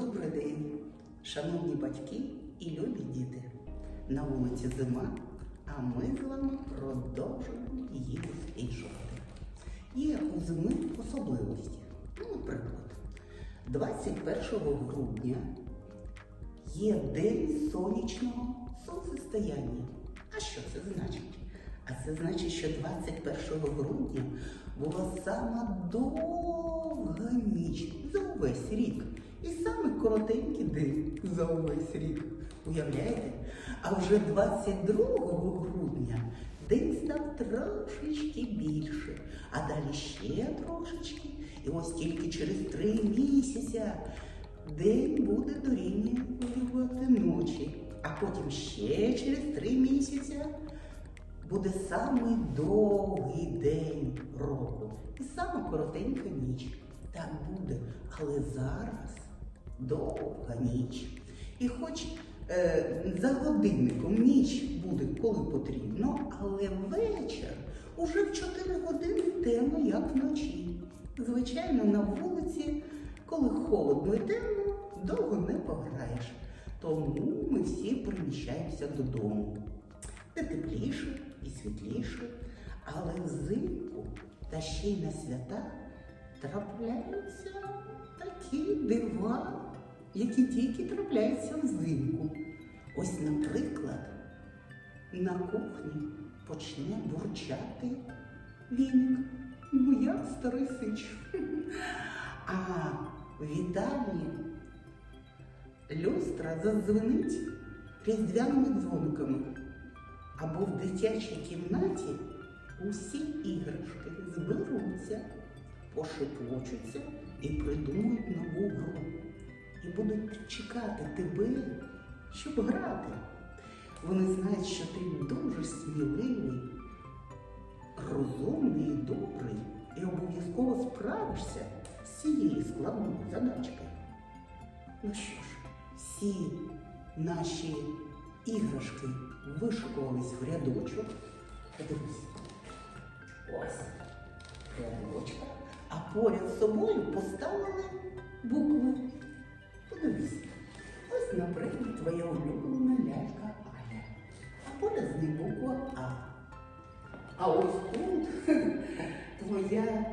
Добрий день, шановні батьки і любі діти. На вулиці зима, а ми з вами продовжуємо її досліджувати. Є у зими особливості. Ну, наприклад, 21 грудня є день сонячного сонцестояння. А що це значить? А це значить, що 21 грудня була сама довга ніч за увесь рік. І саме коротенький день за увесь рік. Уявляєте? А вже 22 грудня день став трошечки більше, а далі ще трошечки. І ось тільки через три місяці день буде дорівнювати ночі, а потім ще через три місяці буде самий довгий день року і саме коротенька ніч. Так буде, але зараз довга ніч. І хоч е, за годинником ніч буде коли потрібно, але вечір уже в 4 години темно, як вночі. Звичайно, на вулиці, коли холодно і темно, довго не пограєш. Тому ми всі приміщаємося додому. Де тепліше і світліше, але взимку та ще й на свята трапляються такі дива, які тільки трапляються взимку. Ось, наприклад, на кухні почне бурчати віник. Ну, як старий сич. А в вітальні люстра зазвенить різдвяними дзвониками. Або в дитячій кімнаті усі іграшки зберуться, пошепочуться і придумають нову гру. І будуть чекати тебе, щоб грати. Вони знають, що ти дуже сміливий, розумний і добрий, і обов'язково справишся з цією складною задачкою. Ну що ж, всі наші іграшки вишикувались в рядочок. Подивись. Ось рядочка. А поряд з собою поставили букви. Подивись. Ось, наприклад, твоя улюблена лялька Аля. А поряд з нею буква А. А ось тут твоя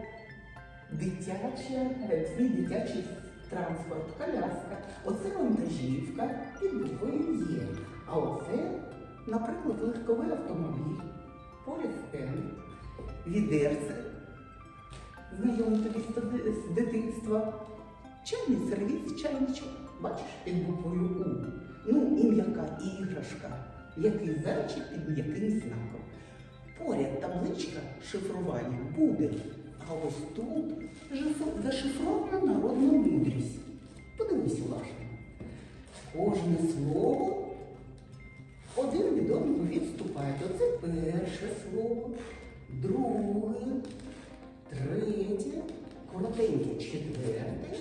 дитяча, твій дитячий транспорт, коляска. Оце вантажівка під буквою Є. А оце, наприклад, легковий автомобіль, поряд стенд, відерце, знайомий тобі з дитинства, чайний сервіс, чайничок, бачиш, під буквою У. Ну і м'яка іграшка, який зайчик під м'яким знаком. Поряд табличка шифрування буде, а ось тут зашифрована народна мудрість. Подивись уважно. Кожне слово один від одного відступає. Оце перше слово, друге, третє, коротеньке четверте,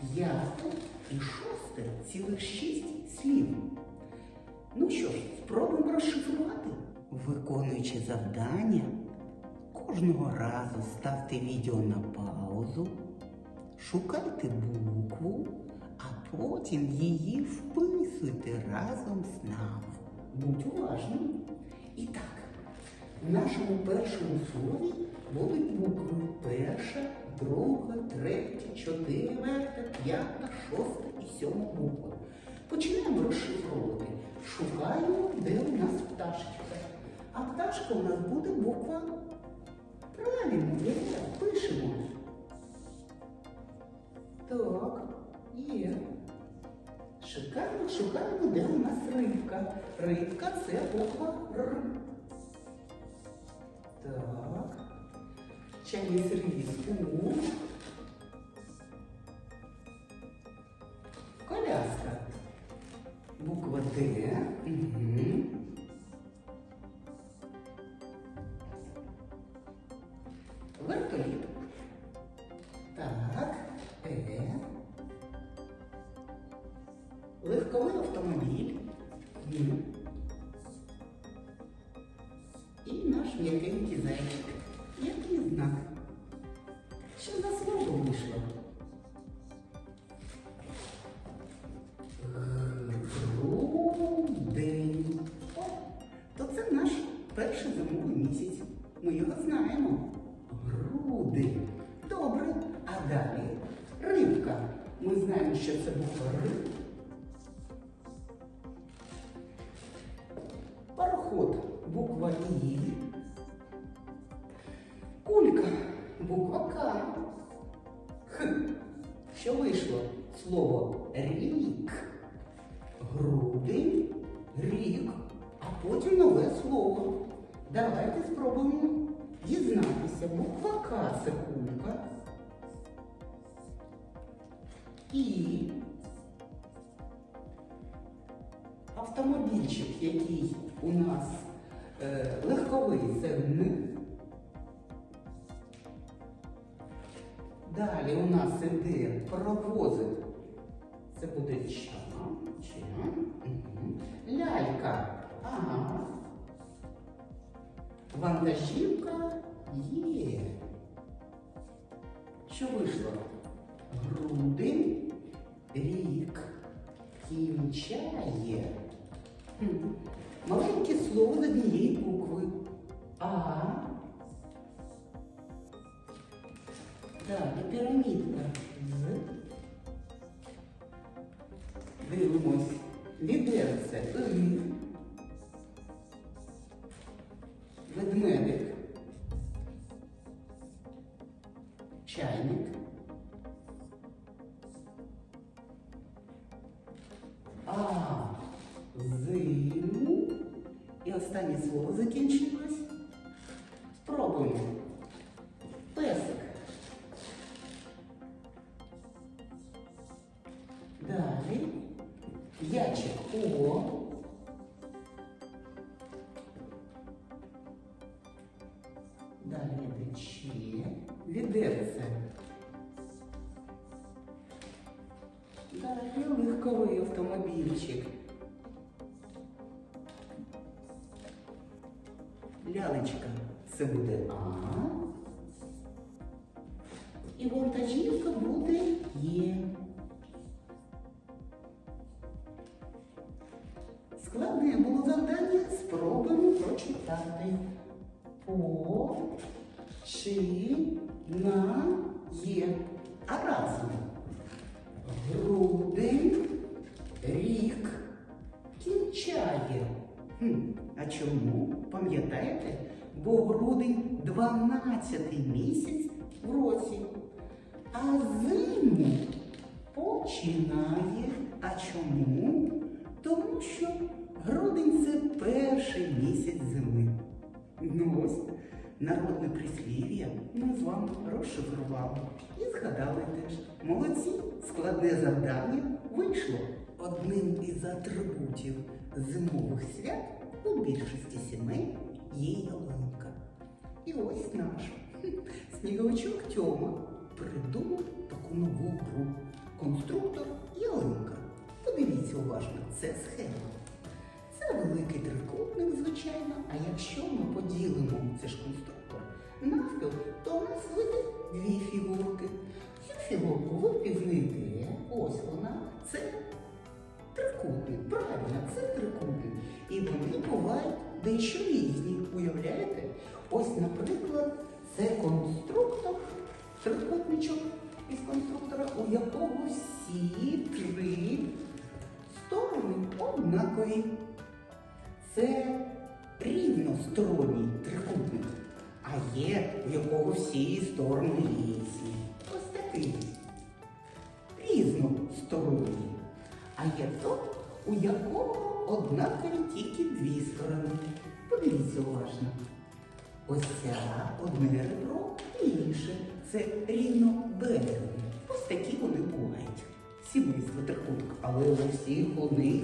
п'яте і шосте цілих шість слів. Ну що ж, спробуємо розшифрувати. Виконуючи завдання, кожного разу ставте відео на паузу, шукайте букву, а потім її вписуйте разом з нами. Будь уважним. І так, в нашому першому слові будуть букви перша, друга, третя, четверта, п'ята, шоста і сьома буква. Починаємо розшифровувати. Шукаємо, де у нас пташечка. А пташка у нас буде буква. Правильно, пишемо. Так, є. Шукаємо, шукаємо, де у нас рибка. Рибка це буква Р. Так. Чайний сервіс У. Коляска. Перший зимовий місяць. Ми його знаємо. Грудень. Добре. А далі рибка. Ми знаємо, що це буква Р. Пароход. Буква І. Кулька. Буква К. Х. Що вийшло? Слово рік. Грудень, рік, потім нове слово. Давайте спробуємо дізнатися. Буква К це. І автомобільчик, який у нас е, легковий, це. Далі у нас іде паровозик. Це буде ча, Вантажівка є. Що вийшло? Грудень, рік, кінчає. Маленьке слово з однієї букви. А. Далі пірамідка. З. Дивимось. Відерце. Ще. Відерце. Далі легковий автомобільчик. Лялечка. Це буде А. чому? Пам'ятаєте? Бо грудень 12 місяць в році. А зиму починає. А чому? Тому що грудень це перший місяць зими. Ну ось, народне прислів'я ми з вами розшифрували і згадали теж. Молодці, складне завдання вийшло. Одним із атрибутів зимових свят у більшості сімей є ялинка. І ось наш сніговичок Тьома придумав таку нову гру. Конструктор ялинка. Подивіться уважно, це схема. Це великий трикутник, звичайно. А якщо ми поділимо це ж конструктор навпіл, то у нас вийде дві фігурки. Цю фігурку ви впізнаєте. Ось вона. Це трикутник. Правильно, це трикутник. І вони бувають дещо різні. Уявляєте? Ось, наприклад, це конструктор, трикутничок із конструктора, у якого всі три сторони однакові. Це рівносторонній трикутник, а є, у якого всі сторони різні. Ось такий. Різносторонній. А є той, у якого однакові тільки дві сторони. Подивіться уважно. Ось ця одне ребро і інше. Це рівнобедрений. Ось такі вони бувають. Сімейство трикутник. Але у всіх у них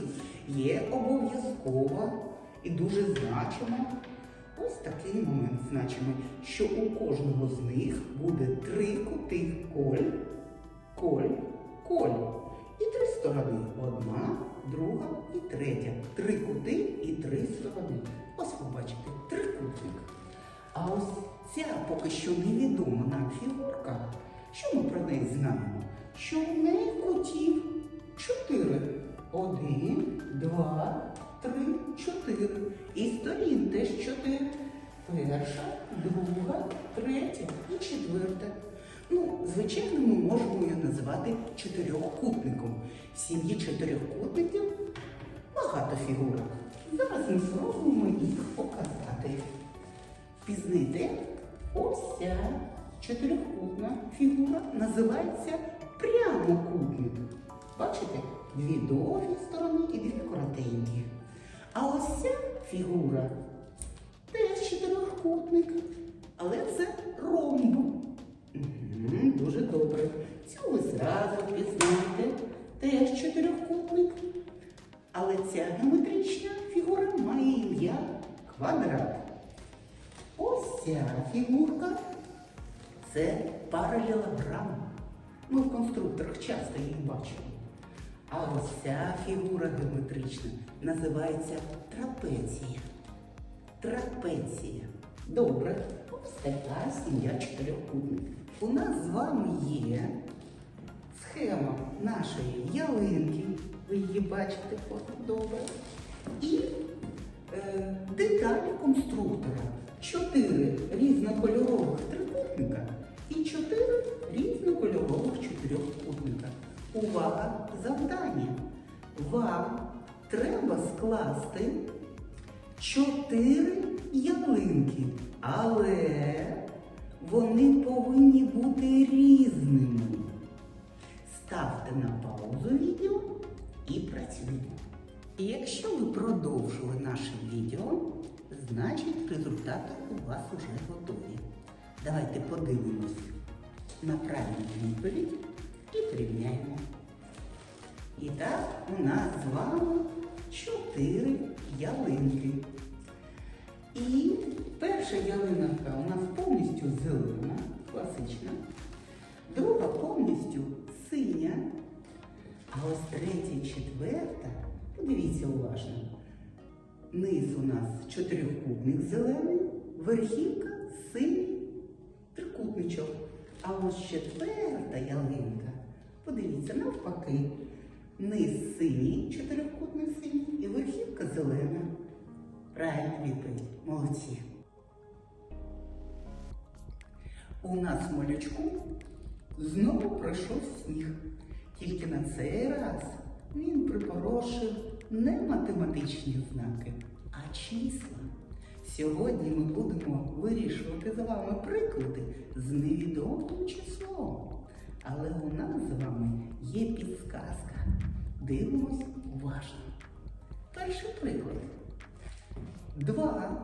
є обов'язкова і дуже значима. Ось такий момент значимий, що у кожного з них буде три кути коль, коль, коль. І три сторони. Одна, друга і третя. Три кути і три сторони. Ось ви бачите, трикутник. А ось ця поки що невідома нам фігурка. Що ми про неї знаємо? Що в неї кутів чотири. Один, два, три, чотири. І сторін теж чотири. Перша, друга, третя і четверта. Ну, звичайно, ми можемо її називати чотирьохкутником. В сім'ї чотирьохкутників багато фігурок. Зараз ми спробуємо їх показати. Впізнайте, ось ця чотирьохкутна фігура називається прямокутник. Бачите? Дві довгі сторони і дві коротенькі. А ось ця фігура теж чотирьохкутник, але це ромб. Дуже добре. Цю ви зразу пізнаєте, теж чотирьохкутник. Але ця геометрична фігура має ім'я квадрат. Ось ця фігурка це паралелограм. Ми в конструкторах часто їх бачимо. А ось ця фігура геометрична називається трапеція. Трапеція. Добре, ось така сім'я чотирьохкутників. У нас з вами є схема нашої ялинки. Ви її бачите добре. І е, деталі конструктора. Чотири різнокольорових трикутника і чотири різнокольорових чотирьохкутника. Увага! Завдання! Вам треба скласти чотири ялинки, але вони повинні бути різними. Ставте на паузу відео і працюємо. І якщо ви продовжили наше відео, значить результати у вас вже готові. Давайте подивимось на правильну відповідь і порівняємо. І так, у нас з вами чотири ялинки. І перша ялинка у нас повністю зелена, класична. Друга повністю синя. А ось третя четверта, подивіться уважно. Низ у нас чотирикутник зелений, верхівка синій трикутничок. А ось четверта ялинка, подивіться, навпаки. Низ синій, чотирикутник синій і верхівка зелена. Правильна відповідь. Молодці. У нас в малючку знову пройшов сніг. Тільки на цей раз він припорошив не математичні знаки, а числа. Сьогодні ми будемо вирішувати з вами приклади з невідомим числом. Але у нас з вами є підсказка. Дивимось уважно. Перший приклад. Два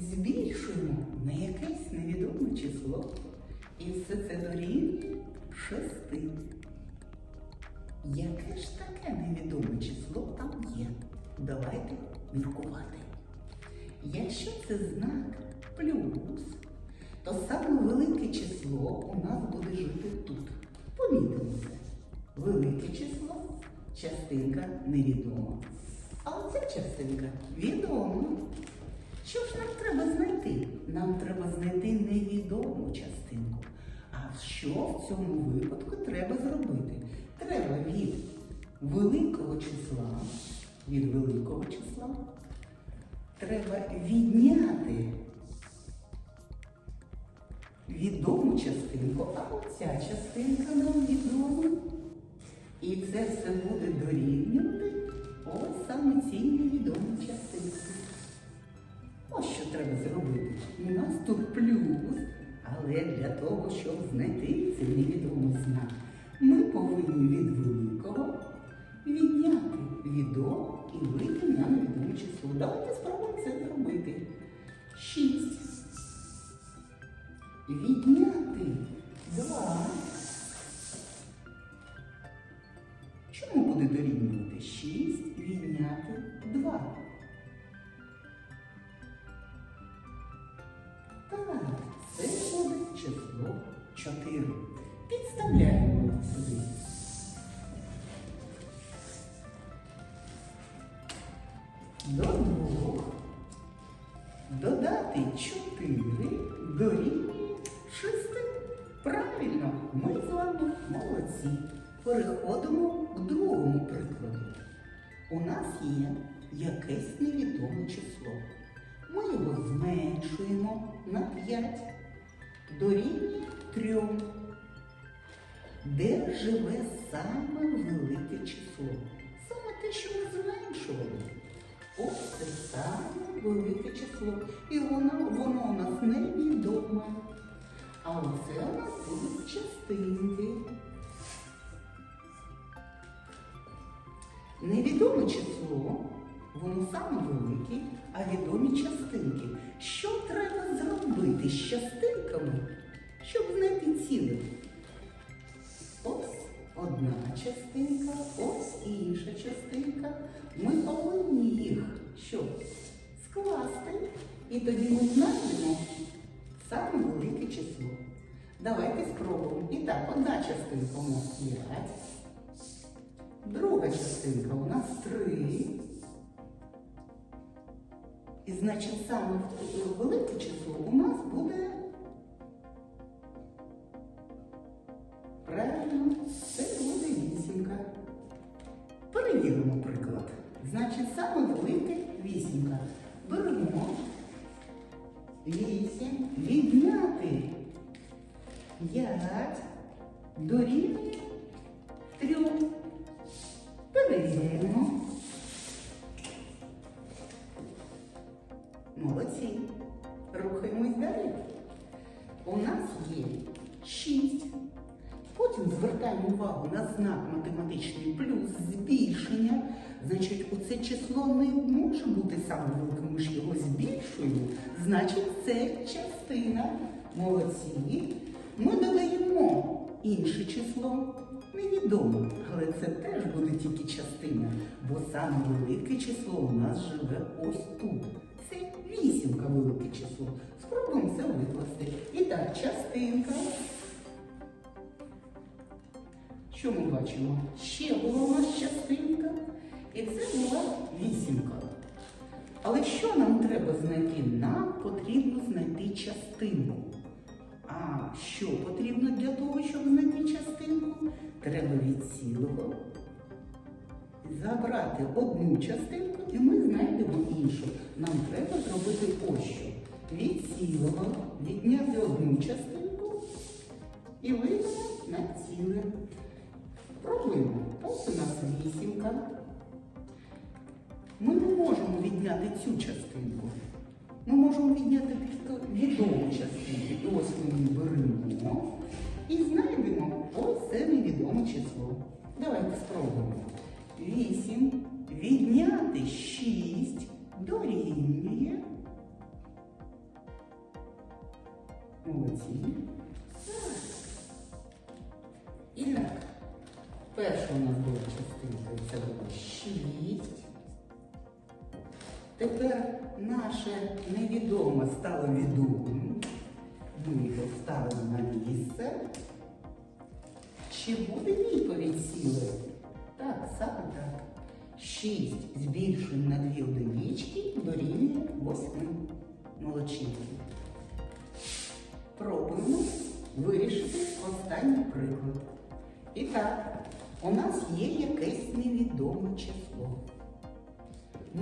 збільшуємо на якесь невідоме число. І все це дорівнює шести. Яке ж таке невідоме число там є? Давайте міркувати. Якщо це знак плюс, то саме велике число у нас буде жити тут. Помітимо це. Велике число, частинка невідома. А оця частинка відома. Що ж нам треба знайти? Нам треба знайти невідому частинку. А що в цьому випадку треба зробити? Треба від великого числа, від великого числа, треба відняти відому частинку, а оця частинка нам відома. І це все буде дорівнювати ось саме цій невідомій частинці. Ось що треба зробити. У нас тут плюс, але для того, щоб знайти цей невідомий знак, ми повинні від великого відняти відоме і вийти на невідоме число. Давайте спробуємо це зробити. Шість. Відняти якесь невідоме число. Ми його зменшуємо на 5 дорівнює 3. Де живе саме велике число? Саме те, що ми зменшували. Ось це саме велике число. І воно, воно у нас невідоме. А оце у нас будуть частинки. Невідоме число, воно саме велике, а відомі частинки. Що треба зробити з частинками, щоб знайти ціле? Ось одна частинка, ось інша частинка. Ми повинні їх що? Скласти. І тоді ми знайдемо саме велике число. Давайте спробуємо. І так, одна частинка у нас 5. Друга частинка у нас 3. І значить саме в велике число у нас буде. Правильно, це буде вісімка. Перевіримо приклад. Значить, саме велике вісімка. Беремо вісім, відняти п'ять дорівнює може бути саме великим, ми ж його збільшуємо. Значить, це частина. Молодці. Ми додаємо інше число. Невідомо, але це теж буде тільки частина, бо саме велике число у нас живе ось тут. Це вісімка велике число. Спробуємо це викласти. І так, частинка. Що ми бачимо? Ще була у нас частинка, і це була вісімка. Але що нам треба знайти? Нам потрібно знайти частинку. А що потрібно для того, щоб знайти частинку? Треба від цілого забрати одну частинку і ми знайдемо іншу. Нам треба зробити ось що. Від цілого відняти одну частинку і вийдемо на ціле. Пробуємо. Ось у нас вісімка. Можемо відняти цю частинку. Ми можемо відняти відому частинку. Ось ми беремо і знайдемо ось це невідоме число. Давайте спробуємо. 8 відняти 6 дорівнює. Молодці. І так, перша у нас була частинка, це було 6. Тепер наше невідоме стало відомим. Ми його ставимо на місце. Чи буде відповідь ціле? Так, саме так. 6 збільшуємо на дві одинички дорівнює 8. Молодчинки. Пробуємо вирішити останній приклад. І так, у нас є якесь невідоме число.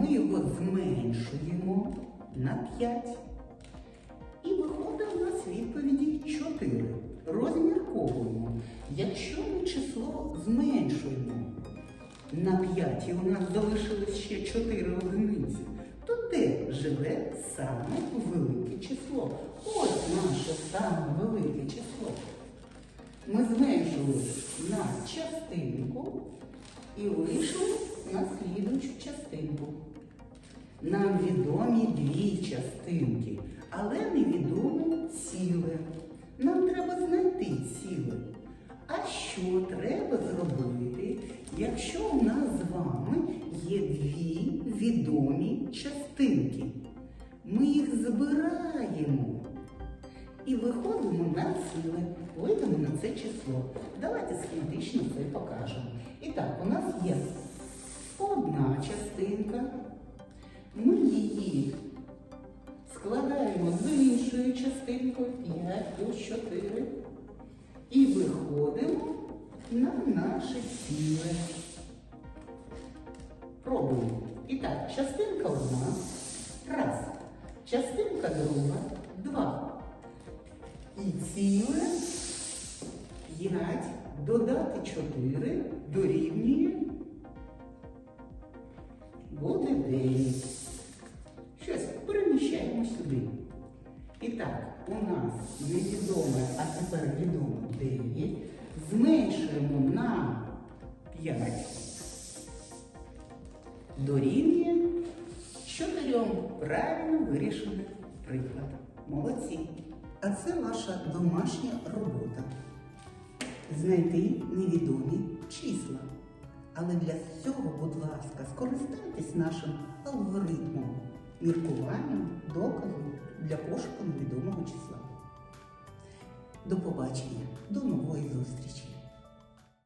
Ми його зменшуємо на 5. І виходить у нас відповіді 4. Розмірковуємо. Якщо ми число зменшуємо на 5 і у нас залишилось ще 4 одиниці, то де живе саме велике число? Ось наше саме велике число. Ми зменшили на частинку і вийшли на слідуючу частинку. Нам відомі дві частинки, але невідоме ціле. Нам треба знайти ціле. А що треба зробити, якщо у нас з вами є дві відомі частинки? Ми їх збираємо і виходимо на ціле, вийдемо на це число. Давайте схематично це покажемо. І так, у нас є одна частинка. Ми її складаємо з іншою частинкою 5 плюс 4 і виходимо на наше ціле. Пробуємо. І так, частинка одна. Раз. частинка друга 2. І ціле 5 додати 4 дорівнює буде 9. У нас невідоме, а тепер відомо 9. Зменшуємо на 5. Дорівнює 4. Правильно вирішили приклад. Молодці. А це ваша домашня робота. Знайти невідомі числа. Але для цього, будь ласка, скористайтесь нашим алгоритмом міркуванням, доказом для пошуку невідомого числа. До побачення, до нової зустрічі!